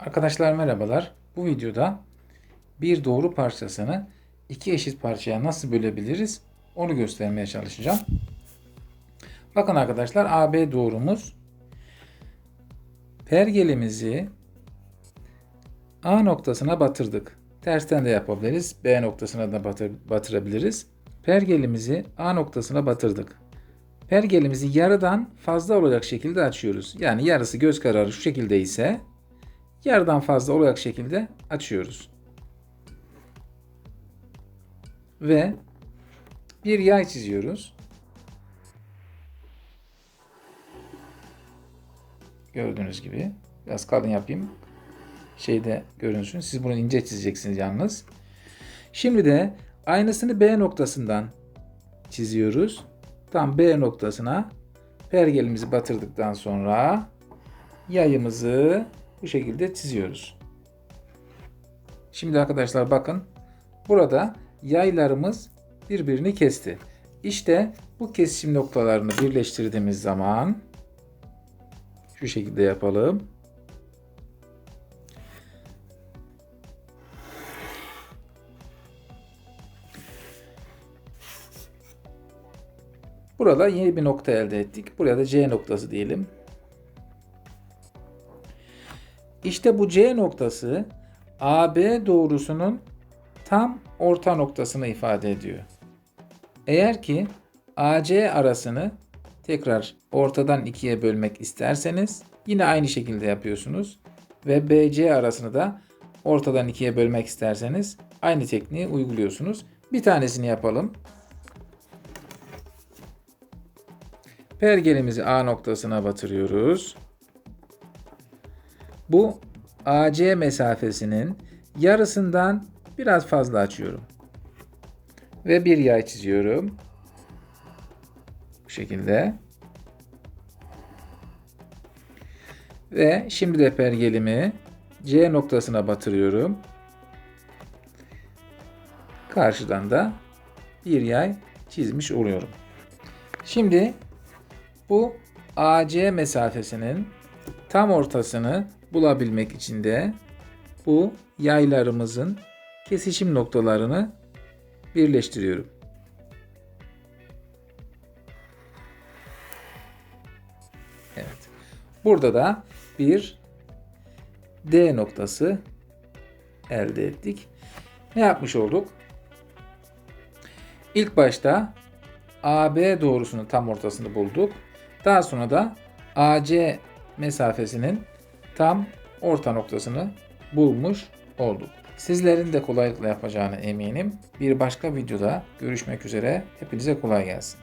Arkadaşlar merhabalar. Bu videoda bir doğru parçasını iki eşit parçaya nasıl bölebiliriz onu göstermeye çalışacağım. Bakın arkadaşlar AB doğrumuz pergelimizi A noktasına batırdık. Tersten de yapabiliriz. B noktasına da batır, batırabiliriz. Pergelimizi A noktasına batırdık. Pergelimizi yarıdan fazla olacak şekilde açıyoruz. Yani yarısı göz kararı şu şekilde ise yarıdan fazla olacak şekilde açıyoruz. Ve bir yay çiziyoruz. Gördüğünüz gibi. Biraz kalın yapayım. Şeyde görünsün. Siz bunu ince çizeceksiniz yalnız. Şimdi de aynısını B noktasından çiziyoruz. Tam B noktasına pergelimizi batırdıktan sonra yayımızı bu şekilde çiziyoruz. Şimdi arkadaşlar bakın. Burada yaylarımız birbirini kesti. İşte bu kesişim noktalarını birleştirdiğimiz zaman şu şekilde yapalım. Burada yeni bir nokta elde ettik. Buraya da C noktası diyelim. İşte bu C noktası AB doğrusunun tam orta noktasını ifade ediyor. Eğer ki AC arasını tekrar ortadan ikiye bölmek isterseniz yine aynı şekilde yapıyorsunuz. Ve BC arasını da ortadan ikiye bölmek isterseniz aynı tekniği uyguluyorsunuz. Bir tanesini yapalım. Pergelimizi A noktasına batırıyoruz. Bu AC mesafesinin yarısından biraz fazla açıyorum. Ve bir yay çiziyorum. Bu şekilde. Ve şimdi de pergelimi C noktasına batırıyorum. Karşıdan da bir yay çizmiş oluyorum. Şimdi bu AC mesafesinin tam ortasını bulabilmek için de bu yaylarımızın kesişim noktalarını birleştiriyorum. Evet. Burada da bir D noktası elde ettik. Ne yapmış olduk? İlk başta AB doğrusunun tam ortasını bulduk. Daha sonra da AC mesafesinin tam orta noktasını bulmuş olduk. Sizlerin de kolaylıkla yapacağına eminim. Bir başka videoda görüşmek üzere. Hepinize kolay gelsin.